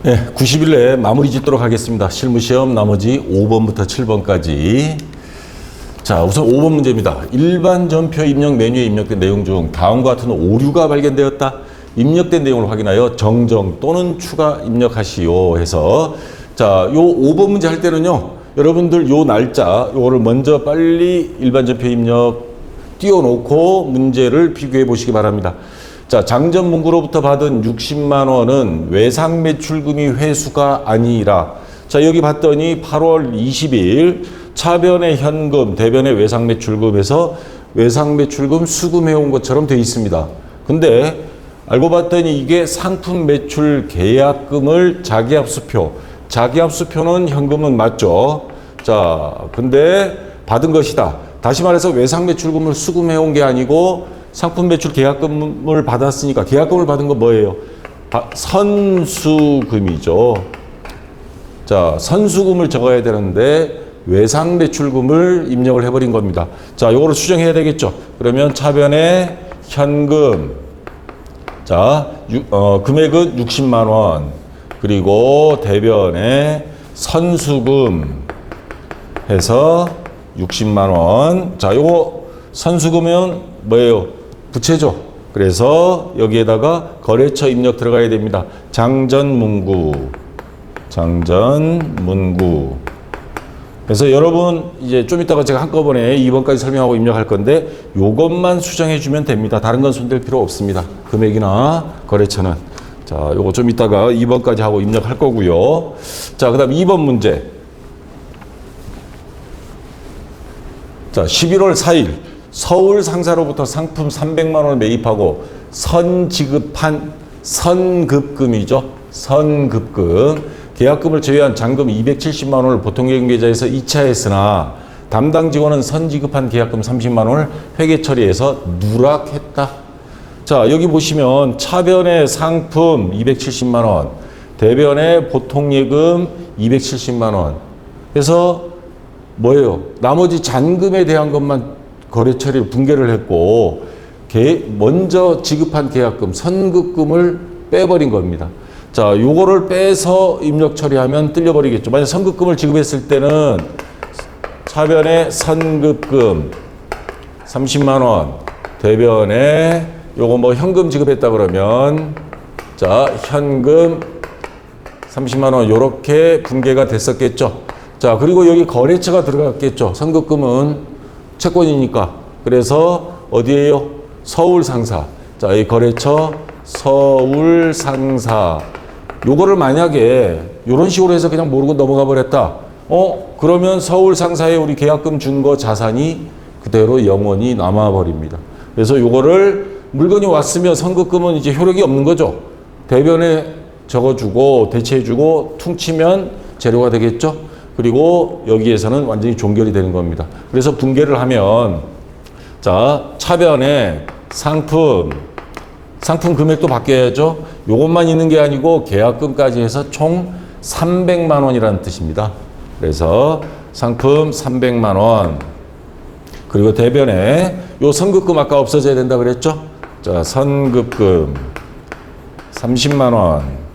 네, 90일 내에 마무리 짓도록 하겠습니다. 실무시험 나머지 5번부터 7번까지. 자, 우선 5번 문제입니다. 일반 전표 입력 메뉴에 입력된 내용 중 다음과 같은 오류가 발견되었다. 입력된 내용을 확인하여 정정 또는 추가 입력하시오 해서 자, 요 5번 문제 할 때는요. 여러분들 요 날짜 요거를 먼저 빨리 일반 전표 입력 띄워놓고 문제를 비교해 보시기 바랍니다. 자, 장전 문구로부터 받은 60만 원은 외상 매출금이 회수가 아니라 자, 여기 봤더니 8월 20일 차변의 현금, 대변의 외상 매출금에서 외상 매출금 수금해 온 것처럼 돼 있습니다. 근데 알고 봤더니 이게 상품 매출 계약금을 자기압수표, 자기압수표는 현금은 맞죠. 자, 근데 받은 것이다. 다시 말해서 외상 매출금을 수금해 온 게 아니고 상품 매출 계약금을 받았으니까 계약금을 받은 건 뭐예요? 바- 선수금이죠. 자, 선수금을 적어야 되는데 외상 매출금을 입력을 해버린 겁니다. 자, 요거를 수정해야 되겠죠. 그러면 차변에 현금, 자, 유- 어, 금액은 60만 원, 그리고 대변에 선수금 해서 60만 원. 자, 요거 선수금은 뭐예요? 부채죠. 그래서 여기에다가 거래처 입력 들어가야 됩니다. 장전문구. 장전문구. 그래서 여러분 이제 좀 이따가 제가 한꺼번에 2번까지 설명하고 입력할 건데 요것만 수정해 주면 됩니다. 다른 건 손댈 필요 없습니다. 금액이나 거래처는. 자, 요거 좀 이따가 2번까지 하고 입력할 거고요. 자, 그다음 2번 문제. 자, 11월 4일 서울 상사로부터 상품 300만 원을 매입하고 선지급한 선급금이죠. 선급금. 계약금을 제외한 잔금 270만 원을 보통예금 계좌에서 이체했으나 담당 직원은 선지급한 계약금 30만 원을 회계 처리해서 누락했다. 자, 여기 보시면 차변의 상품 270만 원, 대변의 보통 예금 270만 원. 그래서 뭐예요? 나머지 잔금에 대한 것만 거래 처리를 붕괴를 했고 개- 먼저 지급한 계약금 선급금을 빼버린 겁니다. 자, 요거를 빼서 입력 처리하면 뜰려버리겠죠. 만약 선급금을 지급했을 때는 차변에 선급금 30만 원, 대변에 요거 뭐 현금 지급했다 그러면 자, 현금 30만 원 요렇게 붕괴가 됐었겠죠. 자, 그리고 여기 거래처가 들어갔겠죠. 선급금은 채권이니까. 그래서 어디에요? 서울 상사. 자, 이 거래처 서울 상사. 요거를 만약에 요런 식으로 해서 그냥 모르고 넘어가 버렸다. 어? 그러면 서울 상사에 우리 계약금 준 거 자산이 그대로 영원히 남아 버립니다. 그래서 요거를 물건이 왔으면 선급금은 이제 효력이 없는 거죠. 대변에 적어주고 대체해주고 퉁치면 재료가 되겠죠. 그리고 여기에서는 완전히 종결이 되는 겁니다. 그래서 붕괴를 하면 자 차변에 상품 상품 금액도 바뀌어야죠. 요것만 있는 게 아니고 계약금까지 해서 총 300만 원이라는 뜻입니다. 그래서 상품 300만 원 그리고 대변에 요 선급금 아까 없어져야 된다 그랬죠? 자 선급금 30만 원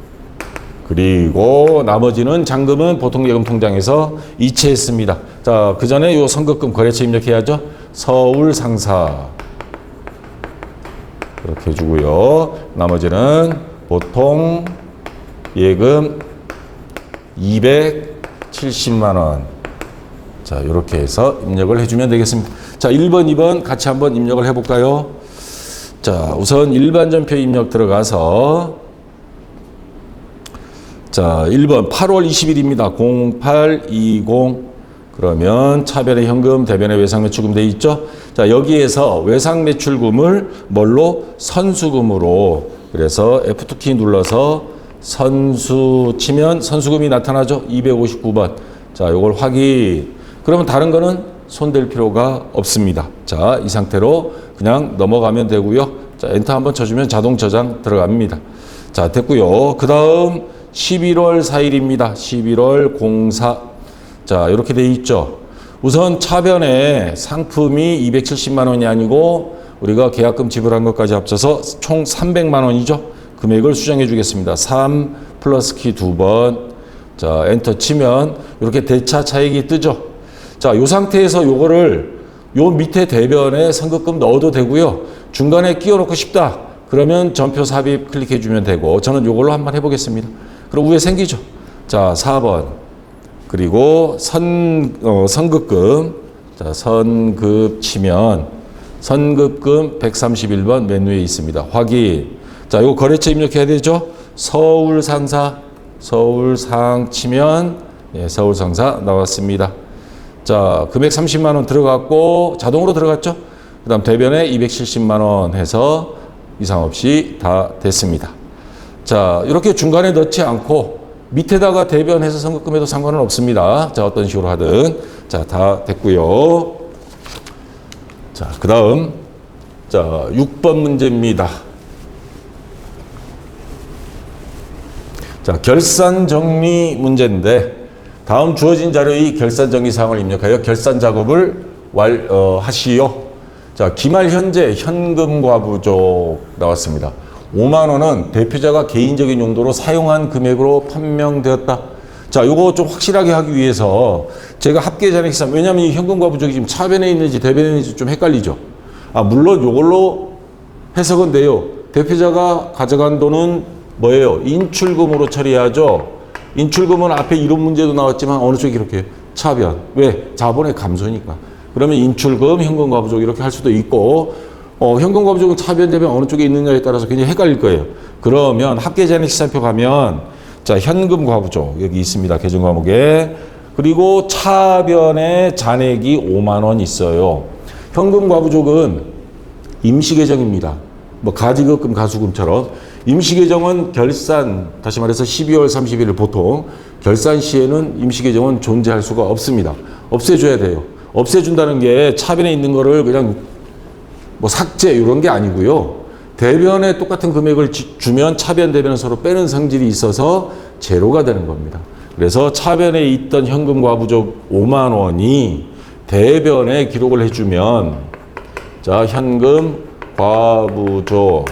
그리고 나머지는 잔금은 보통 예금 통장에서 이체했습니다. 자, 그 전에 요 선급금 거래처 입력해야죠. 서울 상사. 그렇게 해주고요. 나머지는 보통 예금 270만 원. 자, 이렇게 해서 입력을 해주면 되겠습니다. 자, 1번, 2번 같이 한번 입력을 해볼까요? 자, 우선 일반 전표 입력 들어가서 자, 1번 8월 20일입니다. 0820 그러면 차변의 현금, 대변의 외상 매출금 돼 있죠? 자, 여기에서 외상 매출금을 뭘로 선수금으로 그래서 F2 키 눌러서 선수 치면 선수금이 나타나죠? 259번. 자, 요걸 확인. 그러면 다른 거는 손댈 필요가 없습니다. 자, 이 상태로 그냥 넘어가면 되고요. 자, 엔터 한번 쳐주면 자동 저장 들어갑니다. 자, 됐고요. 그 다음 11월 4일입니다. 11월 04. 자, 이렇게 돼 있죠. 우선 차변에 상품이 270만 원이 아니고 우리가 계약금 지불한 것까지 합쳐서 총 300만 원이죠. 금액을 수정해 주겠습니다. 3 플러스 키 두 번. 자, 엔터 치면 이렇게 대차 차익이 뜨죠. 자, 요 상태에서 요거를 요 밑에 대변에 선급금 넣어도 되고요. 중간에 끼워 넣고 싶다. 그러면 전표 삽입 클릭해 주면 되고 저는 요걸로 한번 해 보겠습니다. 그럼 위에 생기죠. 자, 4번. 그리고 선 어, 선급금. 자, 선급 치면 선급금 131번 맨 위에 있습니다. 확인. 자, 이거 거래처 입력해야 되죠? 서울 상사, 서울 상 치면 예, 서울 상사 나왔습니다. 자, 금액 30만 원 들어갔고 자동으로 들어갔죠? 그다음 대변에 270만 원 해서 이상 없이 다 됐습니다. 자, 이렇게 중간에 넣지 않고 밑에다가 대변해서 선급금해도 상관은 없습니다. 자, 어떤 식으로 하든 자, 다 됐고요. 자, 그 다음 자, 6번 문제입니다. 자, 결산 정리 문제인데 다음 주어진 자료의 결산 정리 사항을 입력하여 결산 작업을 완, 어, 하시오. 자, 기말 현재 현금 과부족 나왔습니다. 5만 원은 대표자가 개인적인 용도로 사용한 금액으로 판명되었다. 자, 요거 좀 확실하게 하기 위해서 제가 합계 잔액상 왜냐하면 이 현금 과 부족이 지금 차변에 있는지 대변에 있는지 좀 헷갈리죠. 아, 물론 요걸로 해석은 돼요. 대표자가 가져간 돈은 뭐예요? 인출금으로 처리하죠. 인출금은 앞에 이런 문제도 나왔지만 어느 쪽이 이렇게 차변. 왜? 자본의 감소니까. 그러면 인출금, 현금 과 부족 이렇게 할 수도 있고 어, 현금 과부족은 차변되면 어느 쪽에 있느냐에 따라서 굉장히 헷갈릴 거예요. 그러면 합계 잔액 시산표 가면 자, 현금 과부족 여기 있습니다. 계정 과목에. 그리고 차변에 잔액이 5만 원 있어요. 현금 과부족은 임시계정입니다. 뭐 가지급금, 가수금처럼 임시계정은 결산 다시 말해서 12월 30일 보통 결산 시에는 임시계정은 존재할 수가 없습니다. 없애줘야 돼요. 없애준다는 게 차변에 있는 거를 그냥 뭐 삭제 이런 게 아니고요. 대변에 똑같은 금액을 지- 주면 차변 대변은 서로 빼는 성질이 있어서 제로가 되는 겁니다. 그래서 차변에 있던 현금 과부족 5만 원이 대변에 기록을 해주면 자 현금 과부족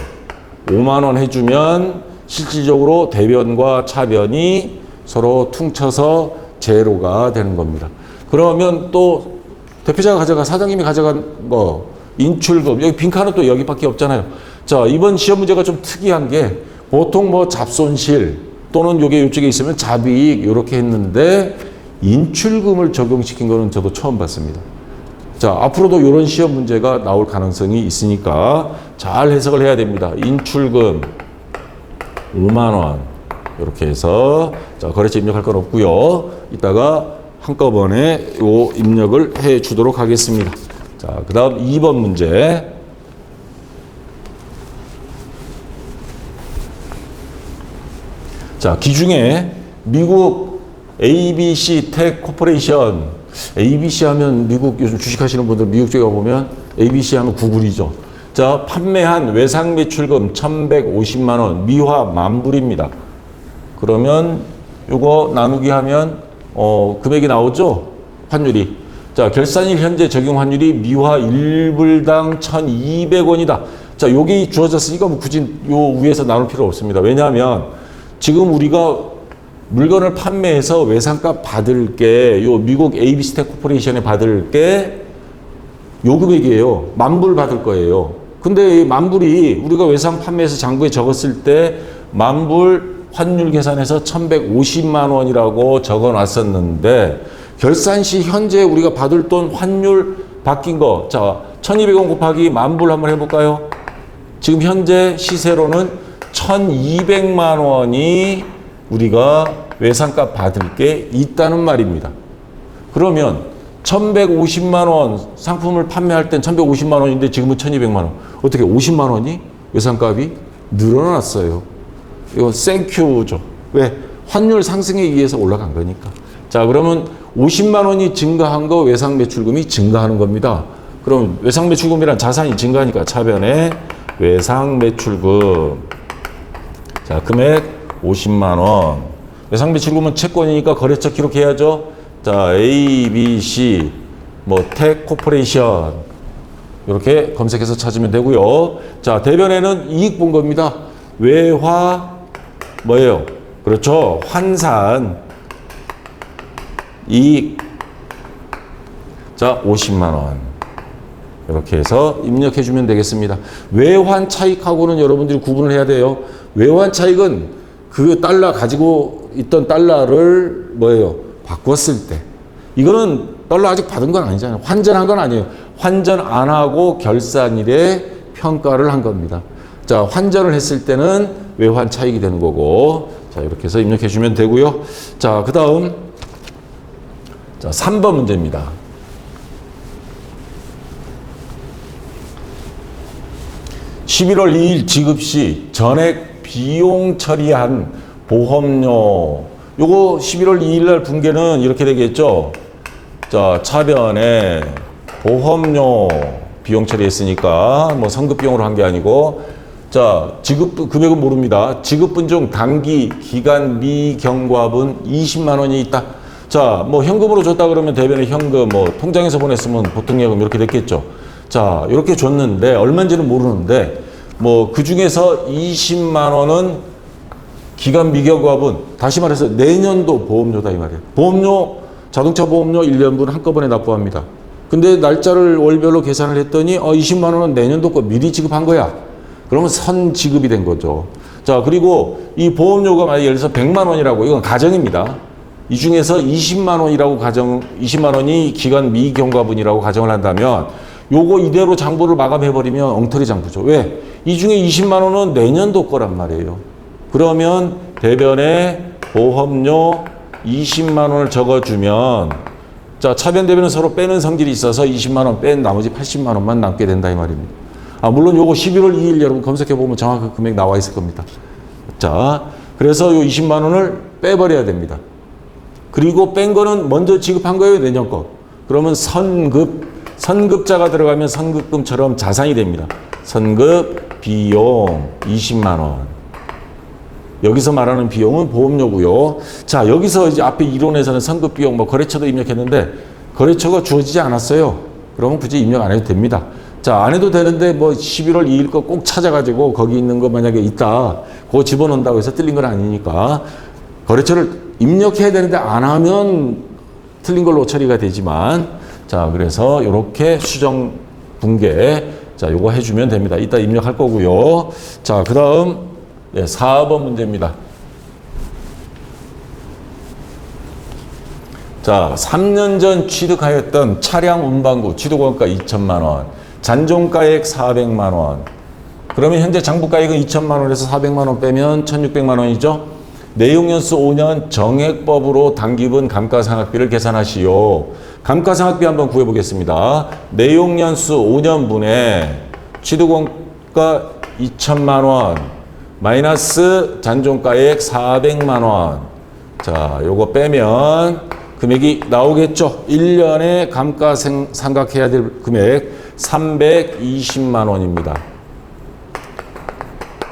5만 원 해주면 실질적으로 대변과 차변이 서로 퉁쳐서 제로가 되는 겁니다. 그러면 또 대표자가 가져가 사장님이 가져간 뭐 인출금 여기 빈칸은 또 여기밖에 없잖아요. 자 이번 시험 문제가 좀 특이한 게 보통 뭐 잡손실 또는 요게 이쪽에 있으면 잡이익 이렇게 했는데 인출금을 적용시킨 거는 저도 처음 봤습니다. 자, 앞으로도 이런 시험 문제가 나올 가능성이 있으니까 잘 해석을 해야 됩니다. 인출금 5만 원 이렇게 해서 자, 거래처 입력할 건 없고요. 이따가 한꺼번에 요 입력을 해 주도록 하겠습니다. 자, 그 다음 2번 문제. 자, 기중에 미국 ABC 텍 코퍼레이션 ABC 하면 미국 요즘 주식하시는 분들 미국 쪽에 보면 ABC 하면 구글이죠. 자, 판매한 외상 매출금 1,150만 원, 미화 만불입니다. 그러면 요거 나누기 하면 어, 금액이 나오죠? 환율이. 자, 결산일 현재 적용 환율이 미화 1불당 1,200원이다. 자, 요게 주어졌으니까 뭐 굳이 요 위에서 나눌 필요 없습니다. 왜냐하면 지금 우리가 물건을 판매해서 외상값 받을 게 요 미국 ABC 텍 코퍼레이션에 받을 게 요 금액이에요. 만불 받을 거예요. 근데 이 만불이 우리가 외상 판매해서 장부에 적었을 때 만불 환율 계산해서 1,150만 원이라고 적어 놨었는데 결산 시 현재 우리가 받을 돈 환율 바뀐 거. 자, 1,200원 곱하기 만불 한번 해 볼까요? 지금 현재 시세로는 1,200만 원이 우리가 외상값 받을 게 있다는 말입니다. 그러면 1,150만 원 상품을 판매할 땐 1,150만 원인데 지금은 1,200만 원. 어떻게 50만 원이 외상값이 늘어났어요. 이거 생큐죠. 왜? 환율 상승에 의해서 올라간 거니까. 자, 그러면 50만 원이 증가한 거 외상 매출금이 증가하는 겁니다. 그럼 외상 매출금이란 자산이 증가하니까 차변에 외상 매출금. 자, 금액 50만 원. 외상 매출금은 채권이니까 거래처 기록해야죠. 자, A, B, C, 뭐, 텍 코퍼레이션. 이렇게 검색해서 찾으면 되고요. 자, 대변에는 이익 본 겁니다. 외화, 뭐예요? 그렇죠. 환산 이익 자 50만 원 이렇게 해서 입력해 주면 되겠습니다. 외환 차익하고는 여러분들이 구분을 해야 돼요. 외환 차익은 그 달러 가지고 있던 달러를 뭐예요? 바꿨을 때 이거는 달러 아직 받은 건 아니잖아요. 환전한 건 아니에요. 환전 안 하고 결산일에 평가를 한 겁니다. 자, 환전을 했을 때는 외환 차익이 되는 거고 자, 이렇게 해서 입력해 주면 되고요. 자, 그 다음 자, 3번 문제입니다. (11월 2일) 지급 시 전액 비용 처리한 보험료. 요거 (11월 2일) 날 분계는 이렇게 되겠죠? 자 차변에 보험료 비용 처리했으니까 뭐 성급 비용으로 한 게 아니고. 자 지급 금액은 모릅니다. 지급분 중 단기 기간 미경과분 20만 원이 있다 자, 뭐 현금으로 줬다 그러면 대변에 현금, 뭐 통장에서 보냈으면 보통 예금 이렇게 됐겠죠. 자, 이렇게 줬는데 얼마인지는 모르는데 뭐 그 중에서 20만 원은 기간 미경과분 다시 말해서 내년도 보험료다 이 말이에요. 보험료 자동차 보험료 1년분 한꺼번에 납부합니다. 근데 날짜를 월별로 계산을 했더니 어 20만 원은 내년도 거 미리 지급한 거야. 그러면 선 지급이 된 거죠. 자, 그리고 이 보험료가 만약 예를 들어서 100만 원이라고 이건 가정입니다. 이 중에서 20만 원이라고 가정 20만 원이 기간 미경과분이라고 가정을 한다면 요거 이대로 장부를 마감해 버리면 엉터리 장부죠. 왜? 이 중에 20만 원은 내년도 거란 말이에요. 그러면 대변에 보험료 20만 원을 적어 주면 자, 차변 대변은 서로 빼는 성질이 있어서 20만 원 뺀 나머지 80만 원만 남게 된다 이 말입니다. 아, 물론 요거 11월 2일 여러분 검색해 보면 정확한 금액 나와 있을 겁니다. 자, 그래서 요 20만 원을 빼버려야 됩니다. 그리고 뺀 거는 먼저 지급한 거예요, 내년 거. 그러면 선급, 선급자가 들어가면 선급금처럼 자산이 됩니다. 선급 비용 20만 원. 여기서 말하는 비용은 보험료고요. 자, 여기서 이제 앞에 이론에서는 선급 비용 뭐 거래처도 입력했는데 거래처가 주어지지 않았어요. 그러면 굳이 입력 안 해도 됩니다. 자, 안 해도 되는데 뭐 11월 2일 거 꼭 찾아가지고 거기 있는 거 만약에 있다. 그거 집어넣는다고 해서 틀린 건 아니니까 거래처를 입력해야 되는데 안 하면 틀린 걸로 처리가 되지만 자 그래서 이렇게 수정 분계 자 요거 해주면 됩니다. 이따 입력할 거고요. 자 그 다음 네, 4번 문제입니다. 자 3년 전 취득하였던 차량 운반구 취득원가 2천만 원, 잔존가액 400만 원. 그러면 현재 장부가액은 2천만 원에서 400만 원 빼면 1,600만 원이죠. 내용연수 5년 정액법으로 당기분 감가상각비를 계산하시오. 감가상각비 한번 구해보겠습니다. 내용연수 5년분에 취득원가 2천만 원 마이너스 잔존가액 400만 원. 자, 요거 빼면 금액이 나오겠죠. 1년에 감가상각해야 될 금액 320만 원입니다.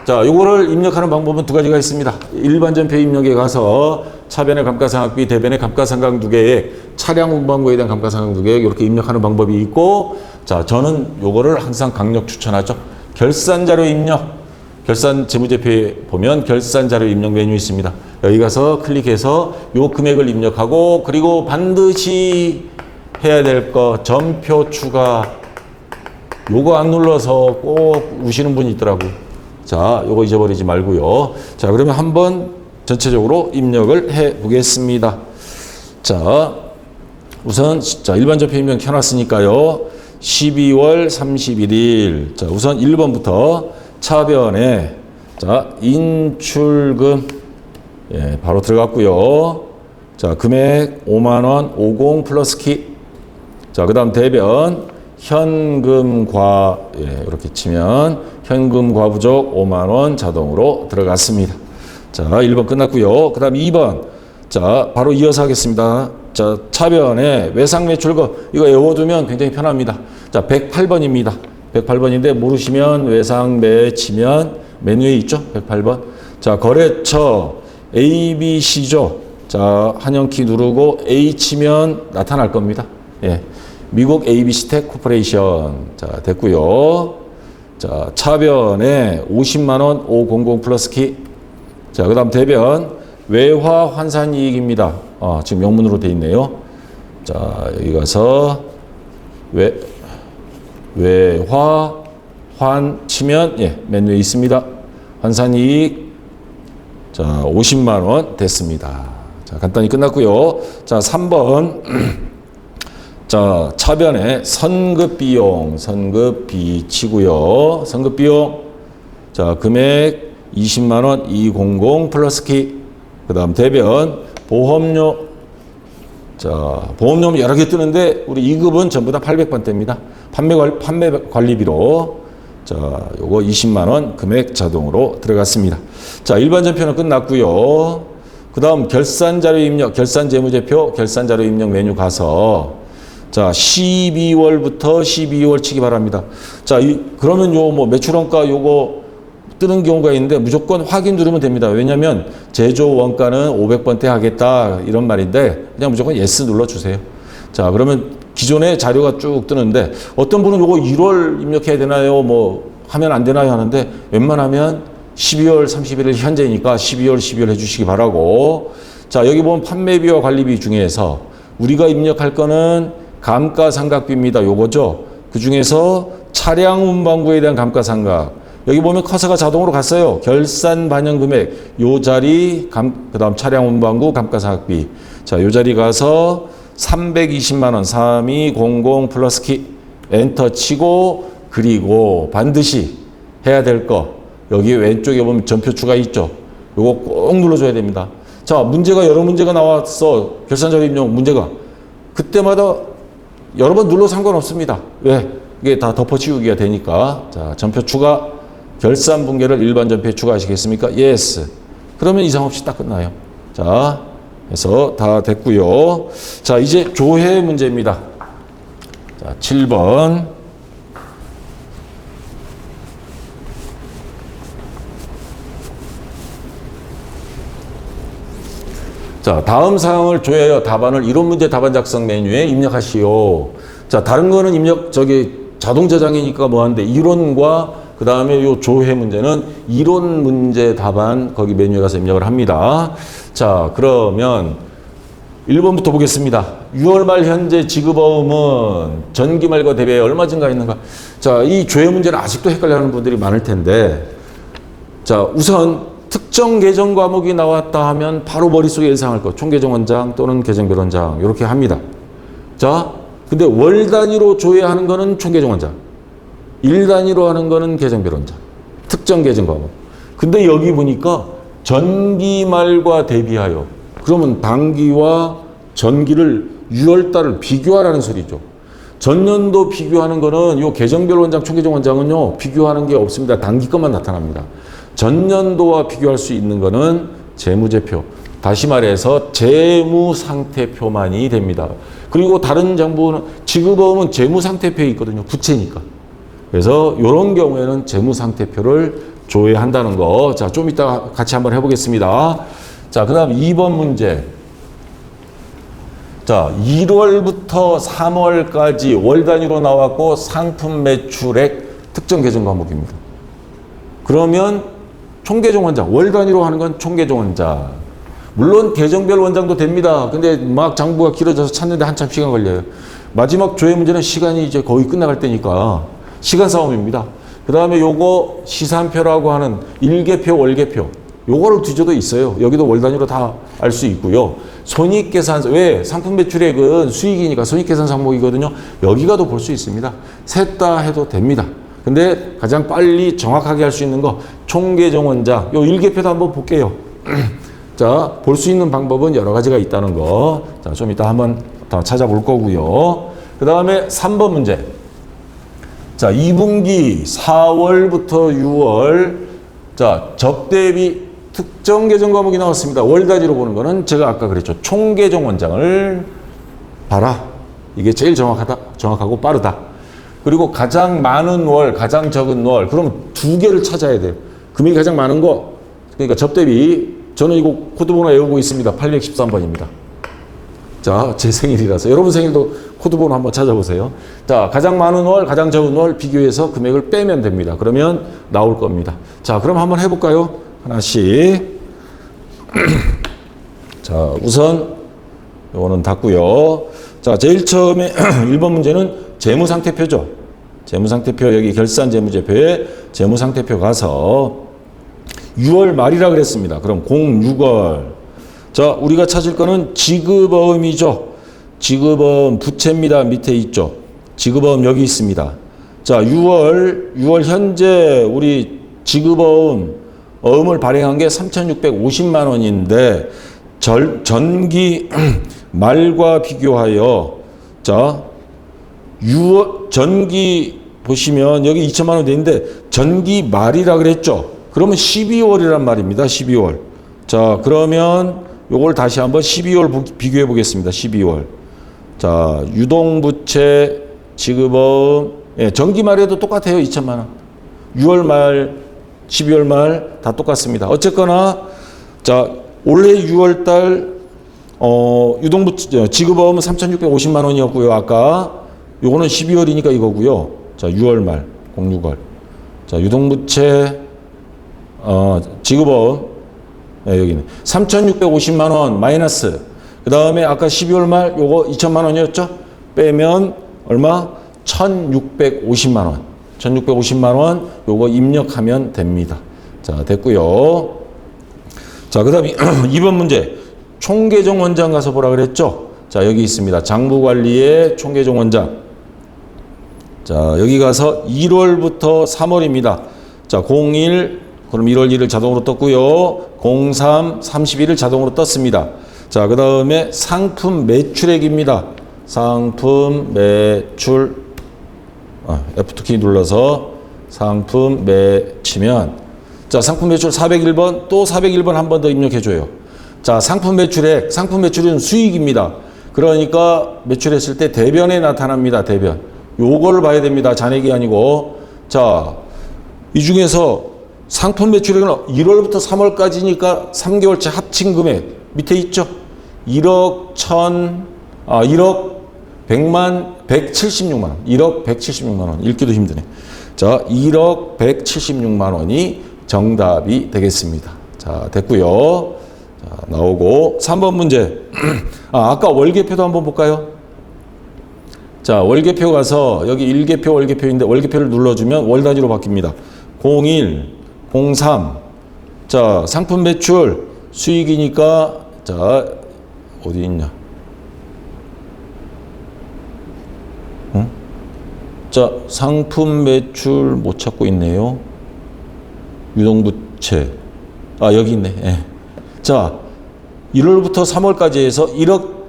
자, 요거를 입력하는 방법은 두 가지가 있습니다. 일반 전표 입력에 가서 차변의 감가상각비, 대변의 감가상각 두 개에 차량 운반구에 대한 감가상각 두 개, 이렇게 입력하는 방법이 있고, 자, 저는 요거를 항상 강력 추천하죠. 결산 자료 입력. 결산 재무제표에 보면 결산 자료 입력 메뉴 있습니다. 여기 가서 클릭해서 요 금액을 입력하고, 그리고 반드시 해야 될 거, 전표 추가. 요거 안 눌러서 꼭 우시는 분이 있더라고요. 자, 요거 잊어버리지 말고요. 자, 그러면 한번 전체적으로 입력을 해 보겠습니다. 자, 우선 자, 일반 접표 입력 켜 놨으니까요. 12월 31일. 자, 우선 1번부터 차변에 자, 인출금 예, 바로 들어갔고요. 자, 금액 5만 원, 50 플러스 키. 자, 그다음 대변 현금과 예, 이렇게 치면 현금 과부족 5만 원 자동으로 들어갔습니다. 자, 1번 끝났고요. 그 다음 2번. 자, 바로 이어서 하겠습니다. 자, 차변에 외상 매출거 이거 외워두면 굉장히 편합니다. 자, 108번입니다. 108번인데 모르시면 외상 매 치면 메뉴에 있죠? 108번. 자, 거래처 ABC죠. 자, 한영키 누르고 치면 나타날 겁니다. 예. 미국 ABC텍 코퍼레이션. 자, 됐고요. 자, 차변에 50만 원 500 플러스 키. 자, 그다음 대변 외화 환산 이익입니다. 아, 지금 영문으로 돼 있네요. 자, 여기 가서 외 외화 환 치면 예, 맨 위에 있습니다. 환산 이익 자, 50만 원 됐습니다. 자, 간단히 끝났고요. 자, 3번 자, 차변에 선급 비용, 선급 비치고요. 선급 비용. 자, 금액 20만 원 200 플러스 키. 그다음 대변 보험료 자, 보험료는 여러 개 뜨는데 우리 2급은 전부 다 800번대입니다. 판매 관 판매 관리비로 자, 요거 20만 원 금액 자동으로 들어갔습니다. 자, 일반 전표는 끝났고요. 그다음 결산 자료 입력, 결산 재무제표, 결산 자료 입력 메뉴 가서 자, 12월부터 12월 치기 바랍니다. 자, 이, 그러면 요 뭐 매출원가 요거 뜨는 경우가 있는데 무조건 확인 누르면 됩니다. 왜냐면 제조 원가는 500번대 하겠다 이런 말인데 그냥 무조건 예스 눌러 주세요. 자, 그러면 기존의 자료가 쭉 뜨는데 어떤 분은 요거 1월 입력해야 되나요? 뭐 하면 안 되나요? 하는데 웬만하면 12월 31일 현재니까 12월 12월 해 주시기 바라고 자 여기 보면 판매비와 관리비 중에서 우리가 입력할 거는 감가상각비입니다. 요거죠. 그 중에서 차량 운반구에 대한 감가상각 여기 보면 커서가 자동으로 갔어요. 결산 반영 금액 요 자리 감 그다음 차량 운반구 감가상각비 자 요 자리 가서 320만 원 3200 플러스 키 엔터 치고 그리고 반드시 해야 될 거 여기 왼쪽에 보면 전표 추가 있죠. 요거 꼭 눌러줘야 됩니다. 자 문제가 여러 문제가 나왔어 결산자료 입력 문제가 그때마다 여러 번 눌러 상관없습니다. 왜? 이게 다 덮어치우기가 되니까. 자, 전표 추가, 결산 붕괴를 일반 전표에 추가하시겠습니까? Yes. 그러면 이상 없이 딱 끝나요. 자, 해서 다 됐고요. 자, 이제 조회 문제입니다. 자, 7번. 자, 다음 사항을 조회하여 답안을 이론 문제 답안 작성 메뉴에 입력하시오. 자, 다른 거는 입력 저기 자동 저장이니까 뭐 한데 이론과 그 다음에 요 조회 문제는 이론 문제 답안 거기 메뉴에 가서 입력을 합니다. 자, 그러면 1번부터 보겠습니다. 6월 말 현재 지급어음은 전기 말과 대비해 얼마 증가했는가? 자, 이 조회 문제는 아직도 헷갈려하는 분들이 많을 텐데 자, 우선 특정 계정 과목이 나왔다 하면 바로 머릿속에 예상할 것. 총계정 원장 또는 계정별 원장 이렇게 합니다. 자, 근데 월 단위로 조회하는 거는 총계정 원장. 일 단위로 하는 거는 계정별 원장. 특정 계정 과목. 근데 여기 보니까 전기말과 대비하여 그러면 당기와 전기를 6월 달을 비교하라는 소리죠. 전년도 비교하는 거는 요 계정별 원장, 총계정 원장은요, 비교하는 게 없습니다. 단기 것만 나타납니다. 전년도와 비교할 수 있는 거는 재무제표. 다시 말해서 재무상태표만이 됩니다. 그리고 다른 정보는 지급어음은 재무상태표에 있거든요. 부채니까. 그래서 이런 경우에는 재무상태표를 조회한다는 거. 자, 좀 이따 같이 한번 해보겠습니다. 자, 그 다음 2번 문제. 자, 1월부터 3월까지 월 단위로 나왔고 상품 매출액 특정 계정 과목입니다. 그러면 총계정 원장, 월 단위로 하는 건 총계정 원장. 물론 계정별 원장도 됩니다. 근데 막 장부가 길어져서 찾는데 한참 시간 걸려요. 마지막 조회 문제는 시간이 이제 거의 끝나갈 때니까 시간 싸움입니다. 그 다음에 요거 시산표라고 하는 일개표, 월개표. 요거를 뒤져도 있어요. 여기도 월 단위로 다 알 수 있고요. 손익계산, 왜? 상품 매출액은 수익이니까 손익계산 항목이거든요. 여기 가도 볼 수 있습니다. 셋 다 해도 됩니다. 근데 가장 빨리 정확하게 할 수 있는 거 총계 정 원장 요 일개표도 한번 볼게요. 자, 볼 수 있는 방법은 여러 가지가 있다는 거. 자, 좀 이따 한번 더 찾아볼 거고요. 그 다음에 3번 문제. 자, 2분기 4월부터 6월 자, 적대비 특정 계정 과목이 나왔습니다. 월 단위로 보는 거는 제가 아까 그랬죠. 총계정 원장을 봐라. 이게 제일 정확하다. 정확하고 빠르다. 그리고 가장 많은 월, 가장 적은 월. 그러면 두 개를 찾아야 돼요. 금액이 가장 많은 거. 그러니까 접대비. 저는 이거 코드번호 외우고 있습니다. 813번입니다. 자, 제 생일이라서. 여러분 생일도 코드번호 한번 찾아보세요. 자, 가장 많은 월, 가장 적은 월 비교해서 금액을 빼면 됩니다. 그러면 나올 겁니다. 자, 그럼 한번 해볼까요? 하나씩. 자, 우선 요거는 닫고요. 자, 제일 처음에 1번 문제는 재무상태표죠. 재무상태표 여기 결산재무제표에 재무상태표 가서 6월 말이라 그랬습니다. 그럼 06월. 자, 우리가 찾을 거는 지급어음이죠. 지급어음 부채입니다. 밑에 있죠. 지급어음 여기 있습니다. 자, 6월 6월 현재 우리 지급어음 어음을 발행한 게 3,650만 원인데 절, 전기 말과 비교하여 자 6월 전기 보시면 여기 2천만 원돼 있는데 전기 말이라 그랬죠. 그러면 12월이란 말입니다. 12월. 자 그러면 요걸 다시 한번 12월 비교해 보겠습니다. 12월. 자 유동부채 지급어음 예, 전기 말에도 똑같아요. 2천만 원. 6월 말 12월 말 다 똑같습니다. 어쨌거나 자 올해 6월 달 어, 유동부 지급어음은 3,650만 원이었고요. 아까 요거는 12월이니까 이거고요. 자, 6월 말 06월. 자, 유동부채 어, 지급어음 네, 여기는 3,650만 원 마이너스. 그다음에 아까 12월 말 요거 2천만 원이었죠? 빼면 얼마? 1,650만 원. 1,650만 원 요거 입력하면 됩니다. 자, 됐고요. 자, 그다음에 2번 문제. 총계정 원장 가서 보라 그랬죠? 자, 여기 있습니다. 장부 관리의 총계정 원장. 자, 여기 가서 1월부터 3월입니다. 자, 01 그럼 1월 1일 자동으로 떴고요. 03 31일 자동으로 떴습니다. 자, 그다음에 상품 매출액입니다. 상품 매출 아, F2 키 눌러서 상품 매치면 자, 상품 매출 401번 또 401번 한 번 더 입력해 줘요. 자, 상품 매출액, 상품 매출은 수익입니다. 그러니까 매출했을 때 대변에 나타납니다. 대변. 요거를 봐야 됩니다. 잔액이 아니고. 자, 이 중에서 상품 매출액은 1월부터 3월까지니까 3개월치 합친 금액 밑에 있죠? 1억 1천, 아, 1억 100만 176만 원. 1억 176만 원. 읽기도 힘드네. 자, 1억 176만 원이 정답이 되겠습니다. 자, 됐고요. 자, 나오고 3번 문제. 아, 아까 월계표도 한번 볼까요? 자, 월계표 가서 여기 일계표 월계표인데 월계표를 눌러주면 월 단위로 바뀝니다. 01, 03. 자, 상품 매출 수익이니까 자, 어디 있냐? 응? 자, 상품 매출 못 찾고 있네요. 유동부채. 아, 여기 있네. 예. 자, 1월부터 3월까지 해서 1억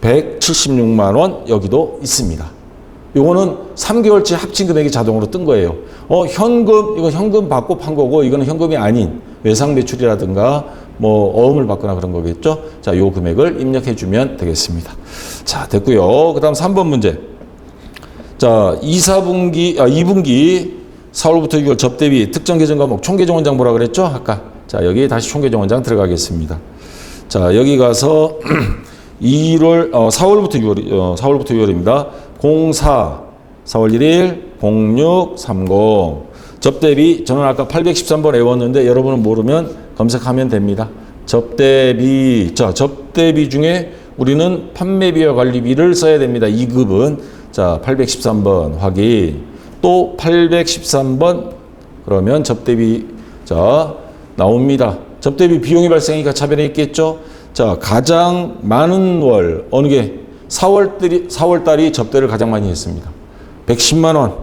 176만 원 여기도 있습니다. 요거는 3개월치 합친 금액이 자동으로 뜬 거예요. 어, 현금, 이거 현금 받고 판 거고, 이거는 현금이 아닌 외상 매출이라든가 뭐 어음을 받거나 그런 거겠죠. 자, 요 금액을 입력해 주면 되겠습니다. 자, 됐고요. 그다음 3번 문제. 자, 2, 4분기, 아, 2분기 4월부터 6월 접대비 특정 계정 과목 총계정 원장 뭐라 그랬죠? 아까. 자, 여기 다시 총계정 원장 들어가겠습니다. 자, 여기 가서 2월, 어, 4월부터 6월, 어, 4월부터 6월입니다. 04, 4월 1일, 06, 30. 접대비, 저는 아까 813번 외웠는데 여러분은 모르면 검색하면 됩니다. 접대비, 자, 접대비 중에 우리는 판매비와 관리비를 써야 됩니다. 2급은. 자, 813번 확인. 또 813번, 그러면 접대비, 자, 나옵니다. 접대비 비용이 발생하니까 차변에 있겠죠? 자, 가장 많은 월, 어느 게 4월달이, 4월달이 접대를 가장 많이 했습니다. 110만 원.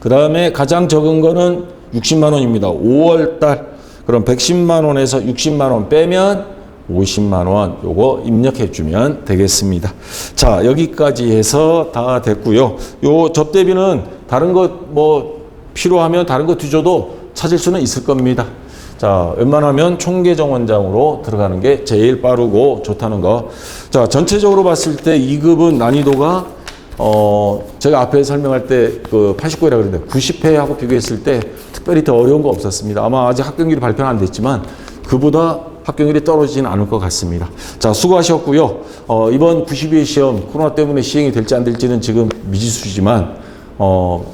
그 다음에 가장 적은 거는 60만 원입니다. 5월 달. 그럼 110만 원에서 60만 원 빼면 50만 원 요거 입력해 주면 되겠습니다. 자, 여기까지 해서 다 됐고요. 요 접대비는 다른 것 뭐 필요하면 다른 거 뒤져도 찾을 수는 있을 겁니다. 자, 웬만하면 총계 정 원장으로 들어가는 게 제일 빠르고 좋다는 거. 자, 전체적으로 봤을 때 2급은 난이도가 어, 제가 앞에 설명할 때 그 89회라 그랬는데 90회하고 비교했을 때 특별히 더 어려운 거 없었습니다. 아마 아직 합격률이 발표는 안 됐지만 그보다 합격률이 떨어지지는 않을 것 같습니다. 자, 수고하셨고요. 어, 이번 92회 시험 코로나 때문에 시행이 될지 안 될지는 지금 미지수지만 어,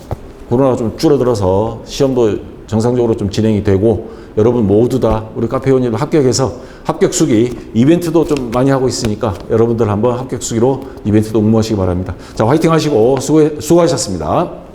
코로나가 좀 줄어들어서 시험도 정상적으로 좀 진행이 되고 여러분 모두 다 우리 카페 회원님들 합격해서 합격 수기 이벤트도 좀 많이 하고 있으니까 여러분들 한번 합격 수기로 이벤트도 응모하시기 바랍니다. 자, 화이팅 하시고 수고, 수고하셨습니다.